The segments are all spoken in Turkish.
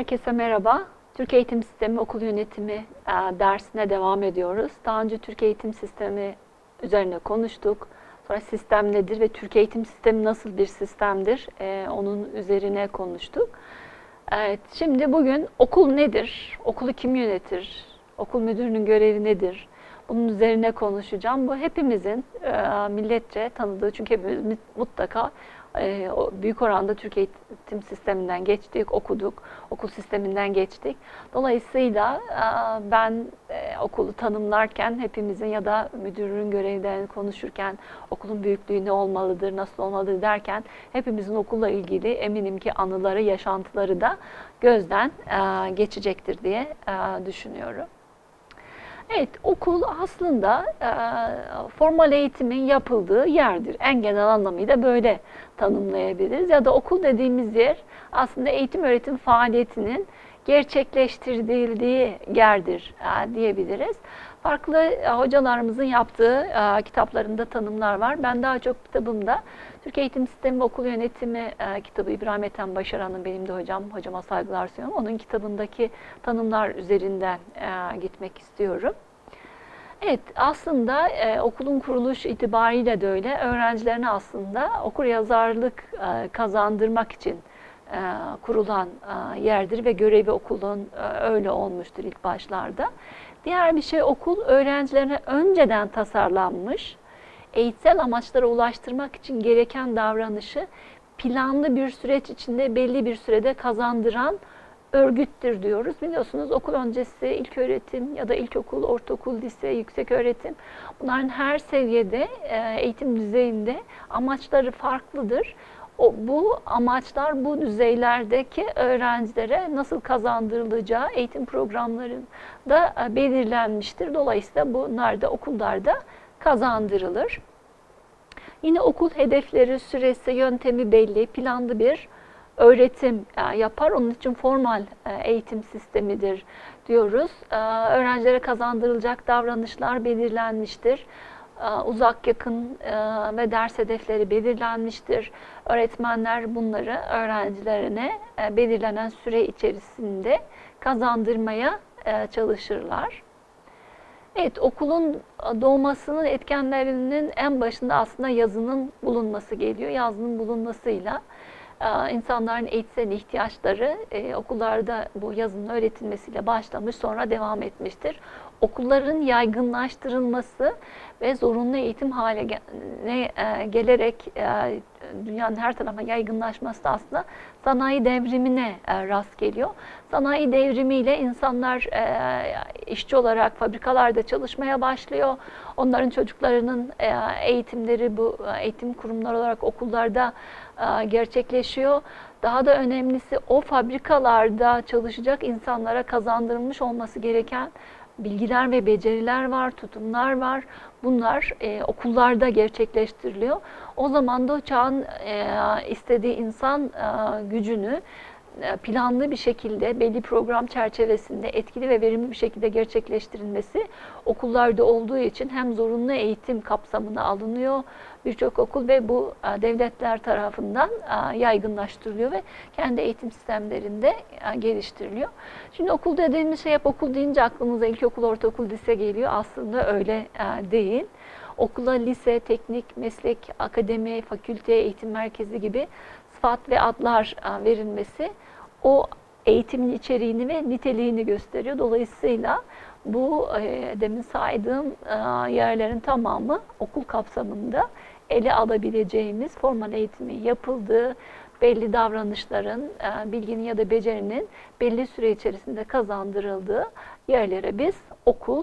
Herkese merhaba. Türk Eğitim Sistemi Okul Yönetimi e, dersine devam ediyoruz. Daha önce Türk Eğitim Sistemi üzerine konuştuk. Sonra sistem nedir ve Türk Eğitim Sistemi nasıl bir sistemdir? E, onun üzerine konuştuk. Evet, şimdi bugün okul nedir? Okulu kim yönetir? Okul müdürünün görevi nedir? Bunun üzerine konuşacağım. Bu hepimizin e, milletçe tanıdığı çünkü hepimiz mutlaka e, o büyük oranda Türk eğitim sisteminden geçtik, okuduk, okul sisteminden geçtik. Dolayısıyla e, ben e, okulu tanımlarken hepimizin ya da müdürün görevlerini konuşurken okulun büyüklüğü ne olmalıdır, nasıl olmalıdır derken hepimizin okulla ilgili eminim ki anıları, yaşantıları da gözden e, geçecektir diye düşünüyorum. Evet, okul aslında e, formal eğitimin yapıldığı yerdir. En genel anlamıyla böyle tanımlayabiliriz. Ya da okul dediğimiz yer aslında eğitim öğretim faaliyetinin gerçekleştirildiği yerdir e, diyebiliriz. Farklı e, hocalarımızın yaptığı e, kitaplarında tanımlar var. Ben daha çok kitabımda Türk Eğitim Sistemi Okul Yönetimi e, kitabı İbrahim Ethem Başaran'ın benim de hocam, hocama saygılar sunuyorum. Onun kitabındaki tanımlar üzerinden e, gitmek istiyorum. Evet, aslında e, okulun kuruluş itibariyle de öyle. Öğrencilerine aslında okur yazarlık e, kazandırmak için e, kurulan e, yerdir ve görevi okulun e, öyle olmuştur ilk başlarda. Diğer bir şey okul öğrencilerine önceden tasarlanmış, eğitsel amaçlara ulaştırmak için gereken davranışı planlı bir süreç içinde belli bir sürede kazandıran örgüttür diyoruz. Biliyorsunuz okul öncesi ilk öğretim ya da ilkokul, ortaokul, lise, yüksek öğretim bunların her seviyede e, eğitim düzeyinde amaçları farklıdır. O, bu amaçlar bu düzeylerdeki öğrencilere nasıl kazandırılacağı eğitim programlarında e, belirlenmiştir. Dolayısıyla bunlar da okullarda kazandırılır. Yine okul hedefleri, süresi, yöntemi belli, planlı bir öğretim e, yapar. Onun için formal e, eğitim sistemidir diyoruz. E, öğrencilere kazandırılacak davranışlar belirlenmiştir. Uzak, yakın ve ders hedefleri belirlenmiştir. Öğretmenler bunları öğrencilerine belirlenen süre içerisinde kazandırmaya çalışırlar. Evet, okulun doğmasının etkenlerinin en başında aslında yazının bulunması geliyor. Yazının bulunmasıyla ee, insanların eğitsel ihtiyaçları e, okullarda bu yazının öğretilmesiyle başlamış sonra devam etmiştir. Okulların yaygınlaştırılması ve zorunlu eğitim haline e, gelerek e, dünyanın her tarafına yaygınlaşması da aslında sanayi devrimine rast geliyor. Sanayi devrimiyle insanlar işçi olarak fabrikalarda çalışmaya başlıyor. Onların çocuklarının eğitimleri bu eğitim kurumları olarak okullarda gerçekleşiyor. Daha da önemlisi o fabrikalarda çalışacak insanlara kazandırılmış olması gereken bilgiler ve beceriler var, tutumlar var. Bunlar e, okullarda gerçekleştiriliyor. O zaman da çağın e, istediği insan e, gücünü planlı bir şekilde belli program çerçevesinde etkili ve verimli bir şekilde gerçekleştirilmesi okullarda olduğu için hem zorunlu eğitim kapsamına alınıyor birçok okul ve bu e, devletler tarafından e, yaygınlaştırılıyor ve kendi eğitim sistemlerinde geliştiriliyor. Şimdi okul dediğimiz şey hep okul deyince aklımıza ilkokul, ortaokul, lise geliyor. Aslında öyle değil okula lise, teknik, meslek, akademi, fakülte, eğitim merkezi gibi sıfat ve adlar verilmesi o eğitimin içeriğini ve niteliğini gösteriyor. Dolayısıyla bu e, demin saydığım e, yerlerin tamamı okul kapsamında ele alabileceğimiz formal eğitimin yapıldığı, belli davranışların, e, bilginin ya da becerinin belli süre içerisinde kazandırıldığı yerlere biz okul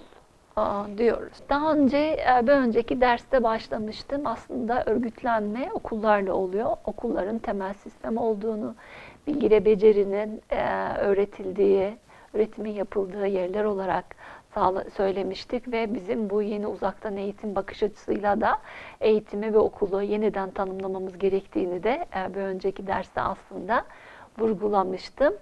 diyoruz. Daha önce e, bir önceki derste başlamıştım. Aslında örgütlenme okullarla oluyor. Okulların temel sistem olduğunu, bilgi becerinin e, öğretildiği, öğretimin yapıldığı yerler olarak söylemiştik ve bizim bu yeni uzaktan eğitim bakış açısıyla da eğitimi ve okulu yeniden tanımlamamız gerektiğini de e, bir önceki derste aslında vurgulamıştım.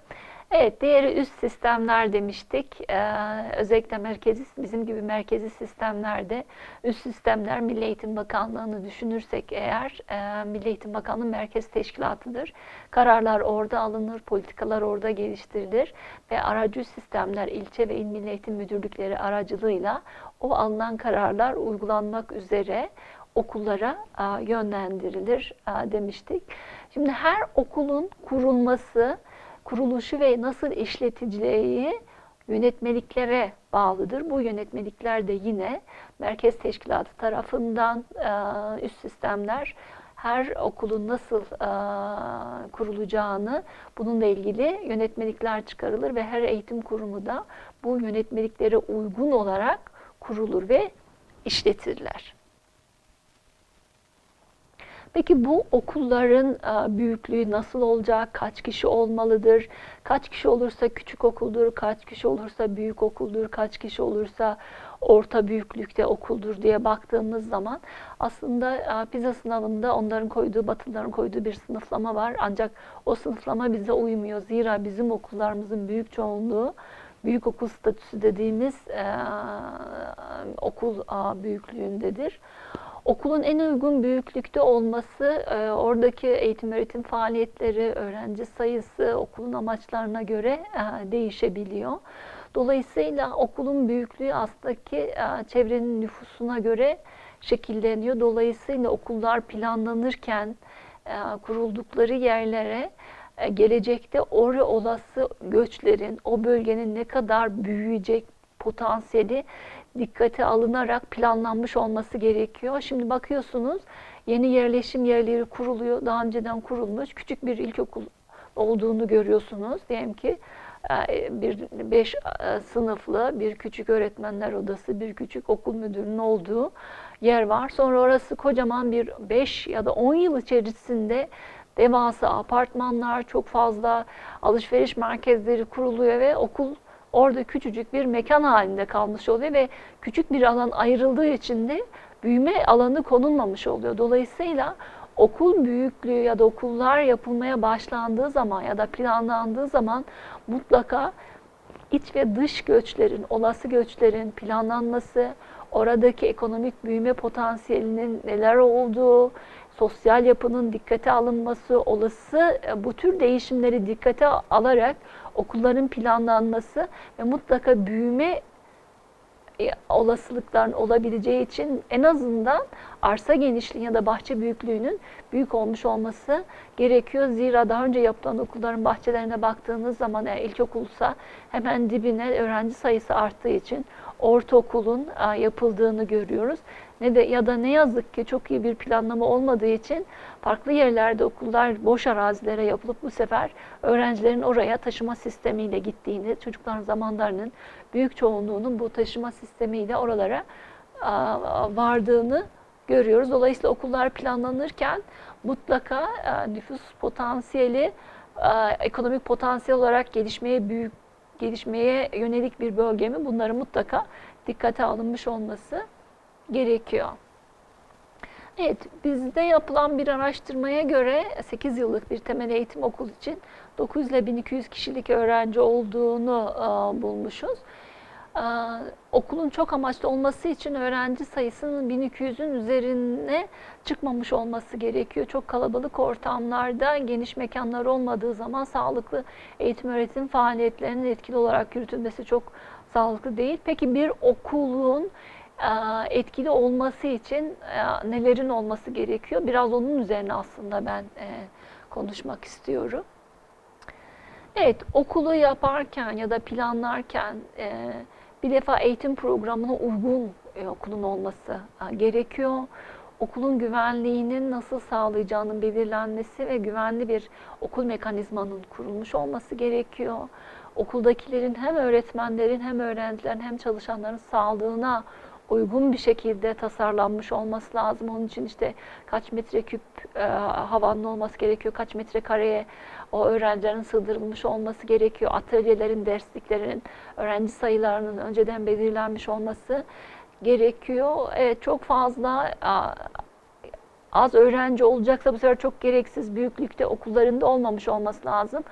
Evet, diğeri üst sistemler demiştik. Ee, özellikle merkezi, bizim gibi merkezi sistemlerde üst sistemler Milli Eğitim Bakanlığı'nı düşünürsek eğer e, Milli Eğitim Bakanlığı merkez teşkilatıdır. Kararlar orada alınır, politikalar orada geliştirilir ve aracı sistemler ilçe ve il Milli Eğitim Müdürlükleri aracılığıyla o alınan kararlar uygulanmak üzere okullara a, yönlendirilir a, demiştik. Şimdi her okulun kurulması, kuruluşu ve nasıl işleticiliği yönetmeliklere bağlıdır. Bu yönetmelikler de yine merkez teşkilatı tarafından e, üst sistemler her okulun nasıl e, kurulacağını bununla ilgili yönetmelikler çıkarılır ve her eğitim kurumu da bu yönetmeliklere uygun olarak kurulur ve işletirler. Peki bu okulların e, büyüklüğü nasıl olacak? Kaç kişi olmalıdır? Kaç kişi olursa küçük okuldur, kaç kişi olursa büyük okuldur, kaç kişi olursa orta büyüklükte okuldur diye baktığımız zaman aslında e, PISA sınavında onların koyduğu, Batılıların koyduğu bir sınıflama var. Ancak o sınıflama bize uymuyor. Zira bizim okullarımızın büyük çoğunluğu büyük okul statüsü dediğimiz e, okul a, büyüklüğündedir. Okulun en uygun büyüklükte olması, e, oradaki eğitim öğretim faaliyetleri, öğrenci sayısı okulun amaçlarına göre e, değişebiliyor. Dolayısıyla okulun büyüklüğü aslında ki e, çevrenin nüfusuna göre şekilleniyor. Dolayısıyla okullar planlanırken e, kuruldukları yerlere e, gelecekte oraya olası göçlerin, o bölgenin ne kadar büyüyecek potansiyeli dikkate alınarak planlanmış olması gerekiyor. Şimdi bakıyorsunuz yeni yerleşim yerleri kuruluyor. Daha önceden kurulmuş küçük bir ilkokul olduğunu görüyorsunuz. Diyelim ki e, bir beş e, sınıflı bir küçük öğretmenler odası, bir küçük okul müdürünün olduğu yer var. Sonra orası kocaman bir 5 ya da 10 yıl içerisinde devasa apartmanlar, çok fazla alışveriş merkezleri kuruluyor ve okul orada küçücük bir mekan halinde kalmış oluyor ve küçük bir alan ayrıldığı için de büyüme alanı konulmamış oluyor. Dolayısıyla okul büyüklüğü ya da okullar yapılmaya başlandığı zaman ya da planlandığı zaman mutlaka iç ve dış göçlerin, olası göçlerin planlanması, oradaki ekonomik büyüme potansiyelinin neler olduğu, sosyal yapının dikkate alınması, olası e, bu tür değişimleri dikkate alarak okulların planlanması ve mutlaka büyüme e, olasılıkların olabileceği için en azından arsa genişliği ya da bahçe büyüklüğünün büyük olmuş olması gerekiyor. Zira daha önce yapılan okulların bahçelerine baktığınız zaman eğer ilkokulsa hemen dibine öğrenci sayısı arttığı için ortaokulun yapıldığını görüyoruz. Ne de ya da ne yazık ki çok iyi bir planlama olmadığı için farklı yerlerde okullar boş arazilere yapılıp bu sefer öğrencilerin oraya taşıma sistemiyle gittiğini, çocukların zamanlarının büyük çoğunluğunun bu taşıma sistemiyle oralara vardığını görüyoruz. Dolayısıyla okullar planlanırken mutlaka nüfus potansiyeli ekonomik potansiyel olarak gelişmeye büyük gelişmeye yönelik bir bölge mi? Bunları mutlaka dikkate alınmış olması gerekiyor. Evet, bizde yapılan bir araştırmaya göre 8 yıllık bir temel eğitim okul için 900 ile 1200 kişilik öğrenci olduğunu e, bulmuşuz. E, okulun çok amaçlı olması için öğrenci sayısının 1200'ün üzerine çıkmamış olması gerekiyor. Çok kalabalık ortamlarda geniş mekanlar olmadığı zaman sağlıklı eğitim öğretim faaliyetlerinin etkili olarak yürütülmesi çok sağlıklı değil. Peki bir okulun etkili olması için nelerin olması gerekiyor? Biraz onun üzerine aslında ben konuşmak istiyorum. Evet, okulu yaparken ya da planlarken bir defa eğitim programına uygun okulun olması gerekiyor. Okulun güvenliğinin nasıl sağlayacağının belirlenmesi ve güvenli bir okul mekanizmanın kurulmuş olması gerekiyor. Okuldakilerin hem öğretmenlerin hem öğrencilerin hem çalışanların sağlığına uygun bir şekilde tasarlanmış olması lazım. Onun için işte kaç metreküp e, havanın olması gerekiyor, kaç metrekareye o öğrencilerin sığdırılmış olması gerekiyor. Atölyelerin, dersliklerin, öğrenci sayılarının önceden belirlenmiş olması gerekiyor. Evet çok fazla az öğrenci olacaksa bu sefer çok gereksiz büyüklükte okullarında olmamış olması lazım.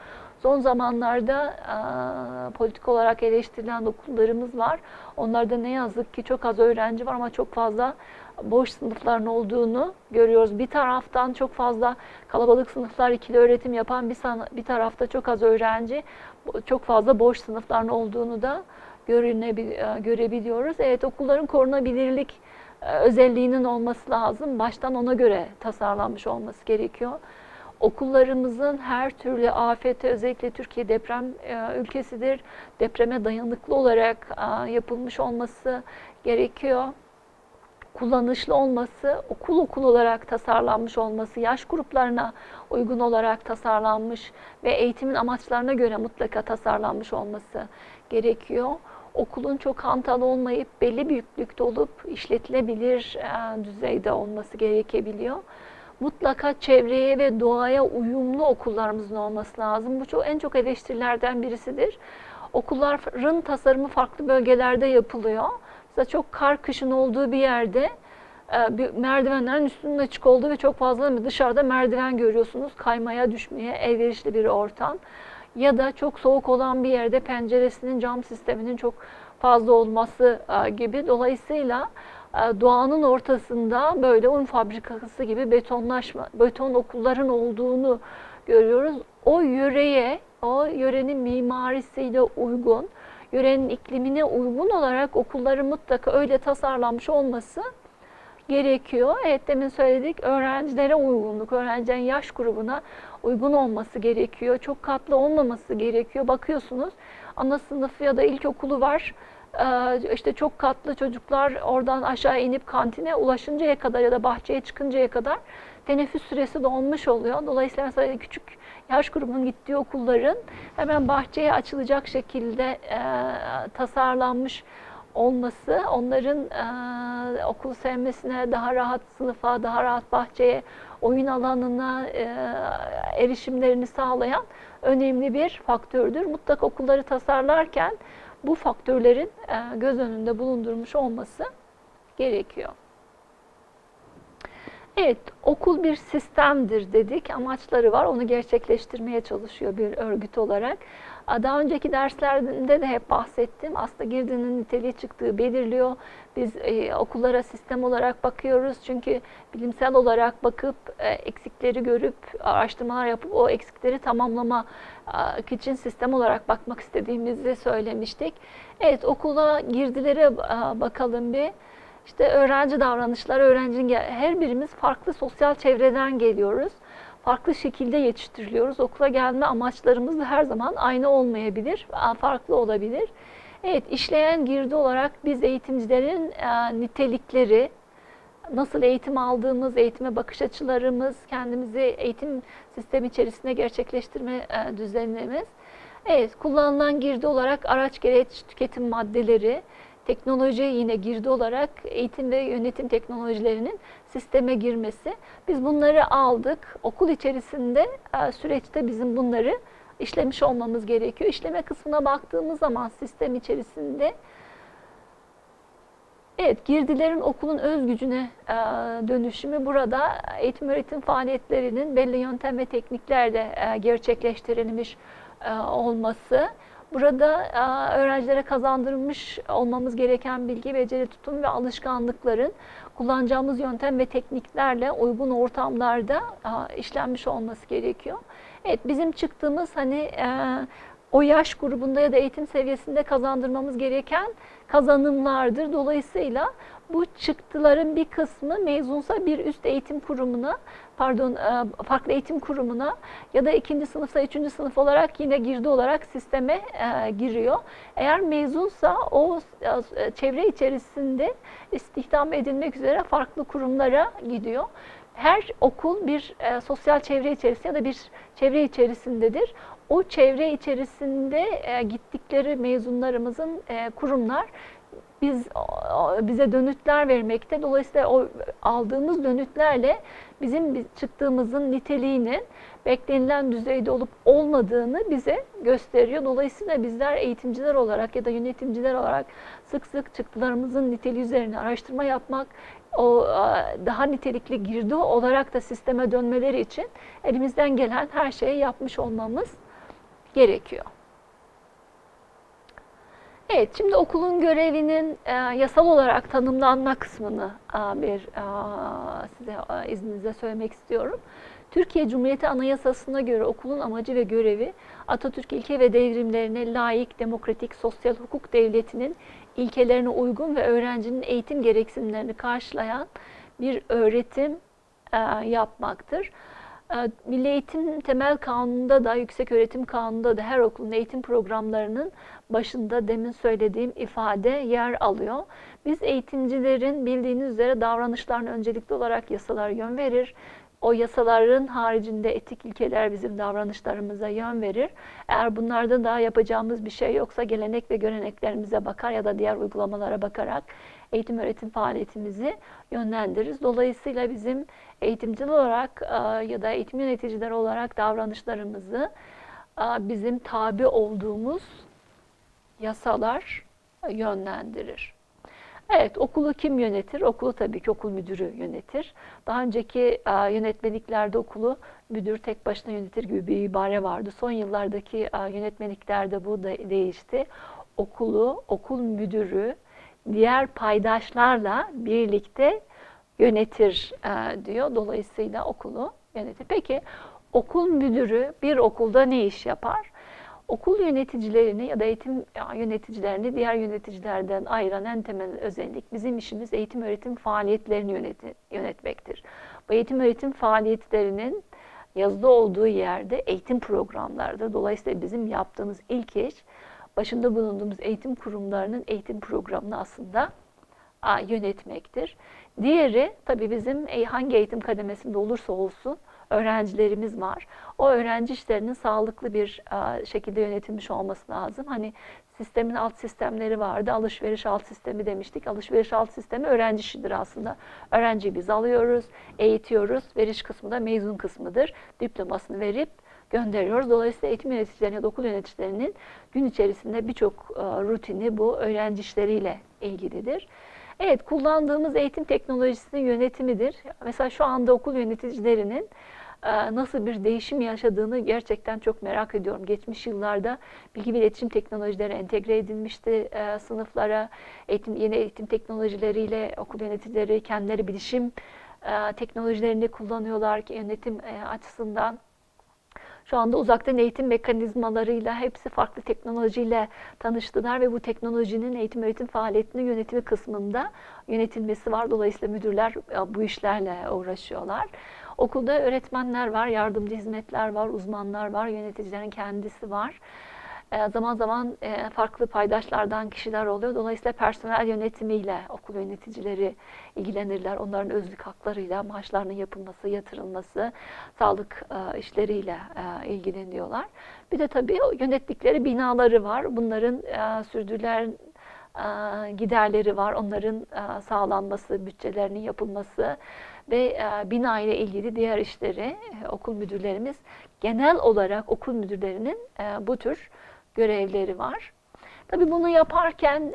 Son zamanlarda e, politik olarak eleştirilen okullarımız var. Onlarda ne yazık ki çok az öğrenci var ama çok fazla boş sınıfların olduğunu görüyoruz. Bir taraftan çok fazla kalabalık sınıflar ikili öğretim yapan bir, bir tarafta çok az öğrenci, çok fazla boş sınıfların olduğunu da görebiliyoruz. Evet okulların korunabilirlik özelliğinin olması lazım. Baştan ona göre tasarlanmış olması gerekiyor. Okullarımızın her türlü afete özellikle Türkiye deprem e, ülkesidir. Depreme dayanıklı olarak yapılmış olması gerekiyor kullanışlı olması, okul okul olarak tasarlanmış olması, yaş gruplarına uygun olarak tasarlanmış ve eğitimin amaçlarına göre mutlaka tasarlanmış olması gerekiyor. Okulun çok hantal olmayıp belli büyüklükte olup işletilebilir e, düzeyde olması gerekebiliyor. Mutlaka çevreye ve doğaya uyumlu okullarımızın olması lazım. Bu çok en çok eleştirilerden birisidir. Okulların tasarımı farklı bölgelerde yapılıyor Mesela çok kar kışın olduğu bir yerde e, bir merdivenlerin üstünün açık olduğu ve çok fazla dışarıda merdiven görüyorsunuz. Kaymaya düşmeye elverişli bir ortam. Ya da çok soğuk olan bir yerde penceresinin cam sisteminin çok fazla olması e, gibi. Dolayısıyla doğanın ortasında böyle un fabrikası gibi betonlaşma, beton okulların olduğunu görüyoruz. O yöreye, o yörenin mimarisiyle uygun, yörenin iklimine uygun olarak okulları mutlaka öyle tasarlanmış olması gerekiyor. Evet demin söyledik öğrencilere uygunluk, öğrencilerin yaş grubuna uygun olması gerekiyor. Çok katlı olmaması gerekiyor. Bakıyorsunuz ana sınıfı ya da ilkokulu var. Ee, işte çok katlı çocuklar oradan aşağı inip kantine ulaşıncaya kadar ya da bahçeye çıkıncaya kadar teneffüs süresi dolmuş oluyor. Dolayısıyla mesela küçük yaş grubunun gittiği okulların hemen bahçeye açılacak şekilde e, tasarlanmış olması onların e, okul sevmesine, daha rahat sınıfa, daha rahat bahçeye, oyun alanına e, erişimlerini sağlayan önemli bir faktördür. Mutlaka okulları tasarlarken bu faktörlerin e, göz önünde bulundurmuş olması gerekiyor. Evet, okul bir sistemdir dedik. Amaçları var. Onu gerçekleştirmeye çalışıyor bir örgüt olarak. Daha önceki derslerinde de hep bahsettim. Aslında girdinin niteliği çıktığı belirliyor. Biz e, okullara sistem olarak bakıyoruz. Çünkü bilimsel olarak bakıp e, eksikleri görüp araştırmalar yapıp o eksikleri tamamlama için sistem olarak bakmak istediğimizi söylemiştik. Evet okula girdilere bakalım bir. İşte öğrenci davranışları, öğrencinin her birimiz farklı sosyal çevreden geliyoruz. Farklı şekilde yetiştiriliyoruz. Okula gelme amaçlarımız da her zaman aynı olmayabilir, farklı olabilir. Evet, işleyen girdi olarak biz eğitimcilerin e, nitelikleri, nasıl eğitim aldığımız, eğitime bakış açılarımız, kendimizi eğitim sistemi içerisinde gerçekleştirme e, düzenimiz. Evet, kullanılan girdi olarak araç gereç tüketim maddeleri, teknoloji yine girdi olarak eğitim ve yönetim teknolojilerinin sisteme girmesi. Biz bunları aldık. Okul içerisinde e, süreçte bizim bunları işlemiş olmamız gerekiyor. İşleme kısmına baktığımız zaman sistem içerisinde Evet, girdilerin okulun öz gücüne e, dönüşümü burada eğitim öğretim faaliyetlerinin belli yöntem ve tekniklerle e, gerçekleştirilmiş e, olması. Burada e, öğrencilere kazandırmış olmamız gereken bilgi, beceri, tutum ve alışkanlıkların kullanacağımız yöntem ve tekniklerle uygun ortamlarda e, işlenmiş olması gerekiyor. Evet bizim çıktığımız hani e, o yaş grubunda ya da eğitim seviyesinde kazandırmamız gereken kazanımlardır. Dolayısıyla bu çıktıların bir kısmı mezunsa bir üst eğitim kurumuna, pardon e, farklı eğitim kurumuna ya da ikinci sınıfsa üçüncü sınıf olarak yine girdi olarak sisteme e, giriyor. Eğer mezunsa o e, çevre içerisinde istihdam edilmek üzere farklı kurumlara gidiyor her okul bir sosyal çevre içerisinde ya da bir çevre içerisindedir. O çevre içerisinde e, gittikleri mezunlarımızın e, kurumlar biz bize dönütler vermekte. Dolayısıyla o aldığımız dönütlerle bizim çıktığımızın niteliğinin beklenilen düzeyde olup olmadığını bize gösteriyor. Dolayısıyla bizler eğitimciler olarak ya da yönetimciler olarak sık sık çıktılarımızın niteliği üzerine araştırma yapmak, o daha nitelikli girdi olarak da sisteme dönmeleri için elimizden gelen her şeyi yapmış olmamız gerekiyor. Evet, şimdi okulun görevinin e, yasal olarak tanımlanma kısmını e, bir e, size e, izninizle söylemek istiyorum. Türkiye Cumhuriyeti Anayasası'na göre okulun amacı ve görevi Atatürk ilke ve devrimlerine layık, demokratik, sosyal hukuk devletinin ilkelerine uygun ve öğrencinin eğitim gereksinimlerini karşılayan bir öğretim e, yapmaktır. E, Milli Eğitim Temel Kanunu'nda da, Yüksek Öğretim Kanunu'nda da her okulun eğitim programlarının başında demin söylediğim ifade yer alıyor. Biz eğitimcilerin bildiğiniz üzere davranışlarına öncelikli olarak yasalar yön verir. O yasaların haricinde etik ilkeler bizim davranışlarımıza yön verir. Eğer bunlarda da yapacağımız bir şey yoksa gelenek ve göreneklerimize bakar ya da diğer uygulamalara bakarak eğitim öğretim faaliyetimizi yönlendiririz. Dolayısıyla bizim eğitimciler olarak e, ya da eğitim yöneticileri olarak davranışlarımızı e, bizim tabi olduğumuz yasalar yönlendirir. Evet, okulu kim yönetir? Okulu tabii ki okul müdürü yönetir. Daha önceki e, yönetmeliklerde okulu müdür tek başına yönetir gibi bir ibare vardı. Son yıllardaki e, yönetmeliklerde bu da değişti. Okulu, okul müdürü diğer paydaşlarla birlikte yönetir e, diyor. Dolayısıyla okulu yönetir. Peki okul müdürü bir okulda ne iş yapar? Okul yöneticilerini ya da eğitim yöneticilerini diğer yöneticilerden ayıran en temel özellik bizim işimiz eğitim öğretim faaliyetlerini yöneti, yönetmektir. Bu eğitim öğretim faaliyetlerinin yazılı olduğu yerde eğitim programlarda dolayısıyla bizim yaptığımız ilk iş başında bulunduğumuz eğitim kurumlarının eğitim programını aslında yönetmektir. Diğeri tabii bizim hangi eğitim kademesinde olursa olsun öğrencilerimiz var. O öğrenci işlerinin sağlıklı bir şekilde yönetilmiş olması lazım. Hani sistemin alt sistemleri vardı. Alışveriş alt sistemi demiştik. Alışveriş alt sistemi öğrenci işidir aslında. Öğrenciyi biz alıyoruz, eğitiyoruz. Veriş kısmı da mezun kısmıdır. Diplomasını verip gönderiyoruz. Dolayısıyla eğitim da okul yöneticilerinin gün içerisinde birçok rutini bu öğrenci işleriyle ilgilidir. Evet, kullandığımız eğitim teknolojisinin yönetimidir. Mesela şu anda okul yöneticilerinin e, nasıl bir değişim yaşadığını gerçekten çok merak ediyorum. Geçmiş yıllarda bilgi ve iletişim teknolojileri entegre edilmişti e, sınıflara. Eğitim, yeni eğitim teknolojileriyle okul yöneticileri kendileri bilişim e, teknolojilerini kullanıyorlar ki yönetim açısından. Şu anda uzaktan eğitim mekanizmalarıyla hepsi farklı teknolojiyle tanıştılar ve bu teknolojinin eğitim öğretim faaliyetinin yönetimi kısmında yönetilmesi var. Dolayısıyla müdürler bu işlerle uğraşıyorlar. Okulda öğretmenler var, yardımcı hizmetler var, uzmanlar var, yöneticilerin kendisi var. E, zaman zaman e, farklı paydaşlardan kişiler oluyor. Dolayısıyla personel yönetimiyle okul yöneticileri ilgilenirler. Onların özlük haklarıyla maaşlarının yapılması, yatırılması, sağlık e, işleriyle ilgileniyorlar. Bir de tabii yönettikleri binaları var. Bunların sürdürülen giderleri var. Onların sağlanması, bütçelerinin yapılması ve bina ile ilgili diğer işleri okul müdürlerimiz genel olarak okul müdürlerinin bu tür görevleri var. Tabii bunu yaparken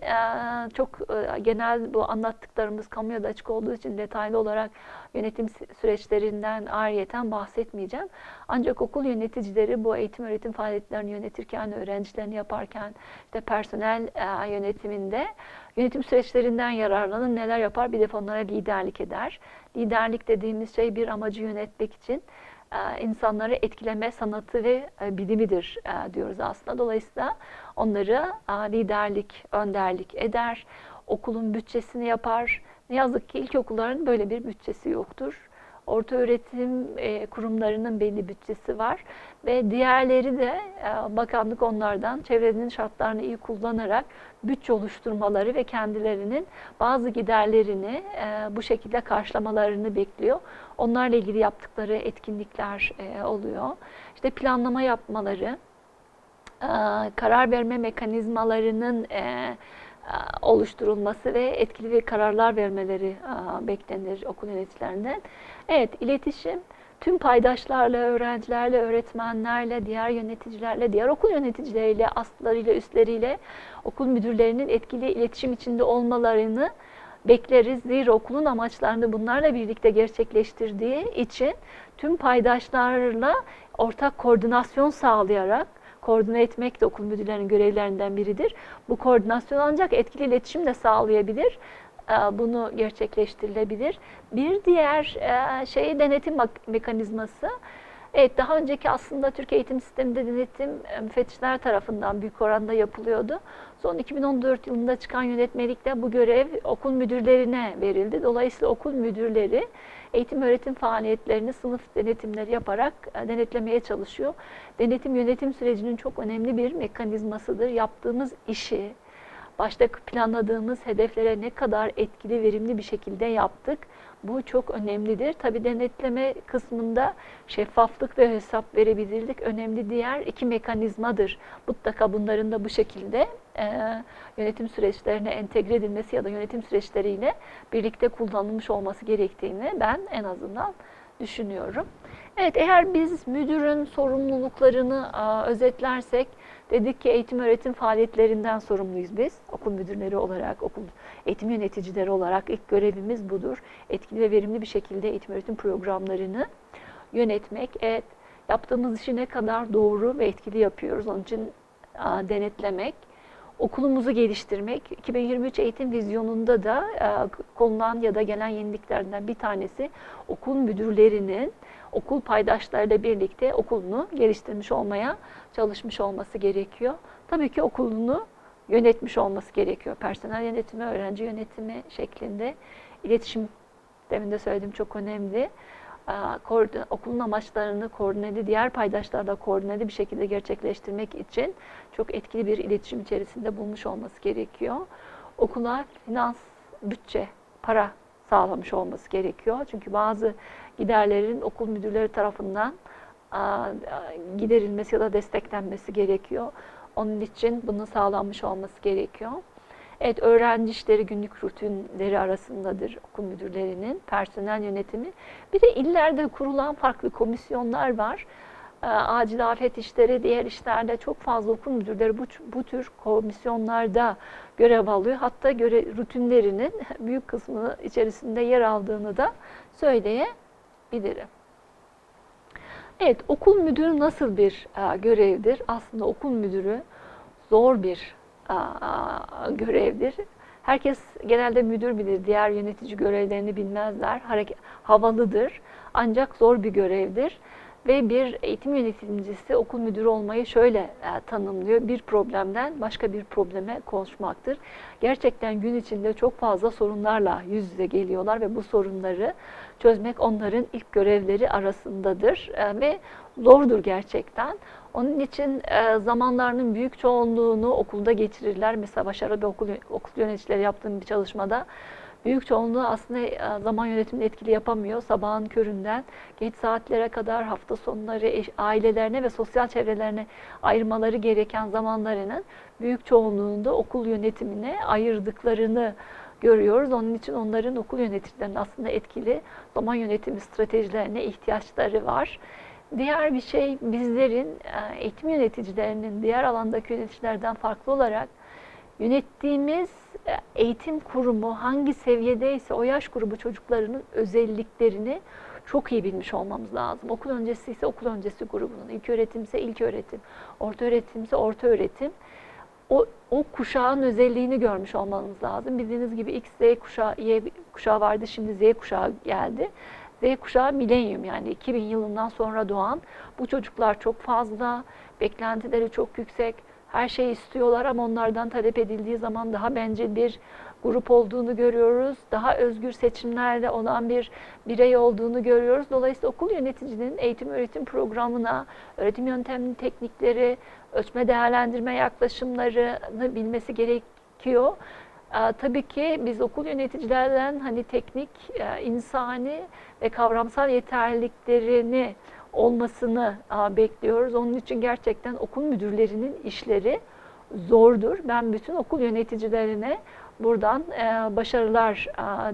çok genel bu anlattıklarımız kamuya da açık olduğu için detaylı olarak yönetim süreçlerinden ayrıyeten bahsetmeyeceğim. Ancak okul yöneticileri bu eğitim öğretim faaliyetlerini yönetirken, öğrencilerini yaparken, işte personel yönetiminde yönetim süreçlerinden yararlanır, neler yapar? Bir defa onlara liderlik eder. Liderlik dediğimiz şey bir amacı yönetmek için e, insanları etkileme sanatı ve e, bilimidir e, diyoruz aslında. Dolayısıyla onları liderlik, önderlik eder, okulun bütçesini yapar. Ne yazık ki ilkokulların böyle bir bütçesi yoktur orta öğretim e, kurumlarının belli bütçesi var ve diğerleri de e, bakanlık onlardan çevrenin şartlarını iyi kullanarak bütçe oluşturmaları ve kendilerinin bazı giderlerini e, bu şekilde karşılamalarını bekliyor. Onlarla ilgili yaptıkları etkinlikler oluyor. İşte planlama yapmaları, karar verme mekanizmalarının oluşturulması ve etkili bir kararlar vermeleri beklenir okul yöneticilerinden. Evet, iletişim tüm paydaşlarla, öğrencilerle, öğretmenlerle, diğer yöneticilerle, diğer okul yöneticileriyle, astlarıyla, üstleriyle, okul müdürlerinin etkili iletişim içinde olmalarını bekleriz. Zira okulun amaçlarını bunlarla birlikte gerçekleştirdiği için tüm paydaşlarla ortak koordinasyon sağlayarak koordine etmek de okul müdürlerinin görevlerinden biridir. Bu koordinasyon ancak etkili iletişim de sağlayabilir. E, bunu gerçekleştirilebilir. Bir diğer e, şey denetim mekanizması. Evet daha önceki aslında Türkiye eğitim sisteminde denetim e, müfettişler tarafından büyük oranda yapılıyordu. Son 2014 yılında çıkan yönetmelikte bu görev okul müdürlerine verildi. Dolayısıyla okul müdürleri eğitim öğretim faaliyetlerini sınıf denetimleri yaparak e, denetlemeye çalışıyor. Denetim yönetim sürecinin çok önemli bir mekanizmasıdır. Yaptığımız işi, başta planladığımız hedeflere ne kadar etkili, verimli bir şekilde yaptık. Bu çok önemlidir. Tabii denetleme kısmında şeffaflık ve hesap verebilirlik önemli diğer iki mekanizmadır. Mutlaka bunların da bu şekilde e, yönetim süreçlerine entegre edilmesi ya da yönetim süreçleriyle birlikte kullanılmış olması gerektiğini ben en azından düşünüyorum. Evet eğer biz müdürün sorumluluklarını a, özetlersek dedik ki eğitim öğretim faaliyetlerinden sorumluyuz biz. Okul müdürleri olarak, okul eğitim yöneticileri olarak ilk görevimiz budur. Etkili ve verimli bir şekilde eğitim öğretim programlarını yönetmek. Evet yaptığımız işi ne kadar doğru ve etkili yapıyoruz onun için a, denetlemek okulumuzu geliştirmek. 2023 eğitim vizyonunda da e, konulan ya da gelen yeniliklerden bir tanesi okul müdürlerinin okul paydaşlarıyla birlikte okulunu geliştirmiş olmaya çalışmış olması gerekiyor. Tabii ki okulunu yönetmiş olması gerekiyor. Personel yönetimi, öğrenci yönetimi şeklinde iletişim demin de söylediğim çok önemli. Okulun amaçlarını koordineli, diğer paydaşlarla koordineli bir şekilde gerçekleştirmek için çok etkili bir iletişim içerisinde bulmuş olması gerekiyor. Okula finans, bütçe, para sağlamış olması gerekiyor. Çünkü bazı giderlerin okul müdürleri tarafından giderilmesi ya da desteklenmesi gerekiyor. Onun için bunun sağlanmış olması gerekiyor. Evet, öğrenci işleri günlük rutinleri arasındadır okul müdürlerinin, personel yönetimi. Bir de illerde kurulan farklı komisyonlar var. Ee, Acil afet işleri, diğer işlerde çok fazla okul müdürleri bu, bu tür komisyonlarda görev alıyor. Hatta göre, rutinlerinin büyük kısmını içerisinde yer aldığını da söyleyebilirim. Evet, okul müdürü nasıl bir e, görevdir? Aslında okul müdürü zor bir görevdir. Herkes genelde müdür bilir, diğer yönetici görevlerini bilmezler. Hareket, havalıdır ancak zor bir görevdir. Ve bir eğitim yöneticisi okul müdürü olmayı şöyle e, tanımlıyor. Bir problemden başka bir probleme koşmaktır. Gerçekten gün içinde çok fazla sorunlarla yüz yüze geliyorlar ve bu sorunları çözmek onların ilk görevleri arasındadır. E, ve zordur gerçekten. Onun için e, zamanlarının büyük çoğunluğunu okulda geçirirler. Mesela başarılı bir okul, okul yöneticileri yaptığım bir çalışmada büyük çoğunluğu aslında e, zaman yönetimini etkili yapamıyor. Sabahın köründen geç saatlere kadar hafta sonları eş- ailelerine ve sosyal çevrelerine ayırmaları gereken zamanlarının büyük çoğunluğunda okul yönetimine ayırdıklarını görüyoruz. Onun için onların okul yöneticilerinin aslında etkili zaman yönetimi stratejilerine ihtiyaçları var. Diğer bir şey bizlerin e, eğitim yöneticilerinin diğer alandaki yöneticilerden farklı olarak yönettiğimiz e, eğitim kurumu hangi seviyedeyse o yaş grubu çocuklarının özelliklerini çok iyi bilmiş olmamız lazım. Okul öncesi ise okul öncesi grubunun, ilk öğretim ise ilk öğretim, orta öğretim ise orta öğretim. O, o kuşağın özelliğini görmüş olmanız lazım. Bildiğiniz gibi X, Z kuşağı, Y kuşağı vardı, şimdi Z kuşağı geldi. Z kuşağı milenyum yani 2000 yılından sonra doğan. Bu çocuklar çok fazla, beklentileri çok yüksek, her şeyi istiyorlar ama onlardan talep edildiği zaman daha bencil bir grup olduğunu görüyoruz. Daha özgür seçimlerde olan bir birey olduğunu görüyoruz. Dolayısıyla okul yöneticinin eğitim öğretim programına, öğretim yönteminin teknikleri, ölçme değerlendirme yaklaşımlarını bilmesi gerekiyor. Ee, tabii ki biz okul yöneticilerden hani teknik, e, insani ve kavramsal yeterliliklerini olmasını a, bekliyoruz. Onun için gerçekten okul müdürlerinin işleri zordur. Ben bütün okul yöneticilerine buradan e, başarılar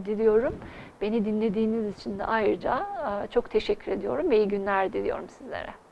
diliyorum. Beni dinlediğiniz için de ayrıca çok teşekkür ediyorum ve iyi günler diliyorum sizlere.